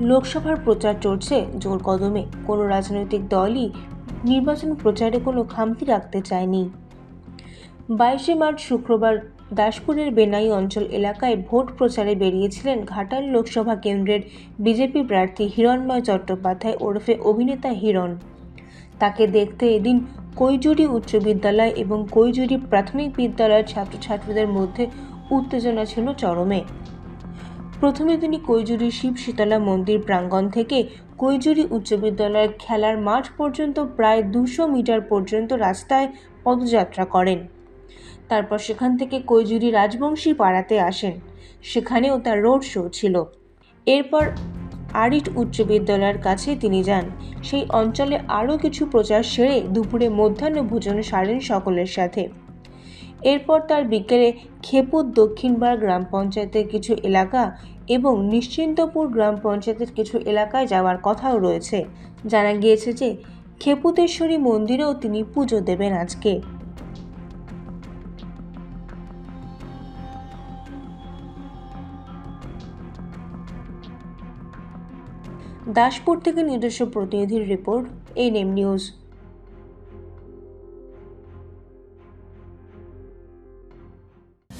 লোকসভার প্রচার চলছে জোর কদমে। কোনো রাজনৈতিক দলই নির্বাচন প্রচারে কোনো খামতি রাখতে চায়নি। বাইশে মার্চ শুক্রবার দাসপুরের বেনাই অঞ্চল এলাকায় ভোট প্রচারে বেরিয়েছিলেন ঘাটাল লোকসভা কেন্দ্রের বিজেপি প্রার্থী হিরণময় চট্টোপাধ্যায় ওরফে অভিনেতা হিরণ। তাকে দেখতে এদিন কৈজুরি উচ্চ বিদ্যালয় এবং কৈজুরি প্রাথমিক বিদ্যালয়ের ছাত্রছাত্রীদের মধ্যে উত্তেজনা ছিল চরমে। প্রথমে তিনি কৈজুরি শিব শীতলা মন্দির প্রাঙ্গণ থেকে কৈজুরি উচ্চ বিদ্যালয়ের খেলার মাঠ পর্যন্ত প্রায় দুশো মিটার পর্যন্ত রাস্তায় পদযাত্রা করেন। তারপর সেখান থেকে কৈজুরি রাজবংশী পাড়াতে আসেন। সেখানেও তার রোড শো ছিল। এরপর আরিট উচ্চ বিদ্যালয়ের কাছে তিনি যান। সেই অঞ্চলে আরও কিছু প্রচার সেরে দুপুরে মধ্যাহ্ন ভোজন সারেন সকলের সাথে। এরপর তার বিকেলে খেপুর দক্ষিণবার গ্রাম পঞ্চায়েতের কিছু এলাকা এবং নিশ্চিন্তপুর গ্রাম পঞ্চায়েতের কিছু এলাকায় যাওয়ার কথাও রয়েছে। জানা গিয়েছে যে, খেপুতেশ্বরী মন্দিরেও তিনি পুজো দেবেন আজকে। দাসপুর থেকে নিজস্ব প্রতিনিধির রিপোর্ট এনএম নিউজ।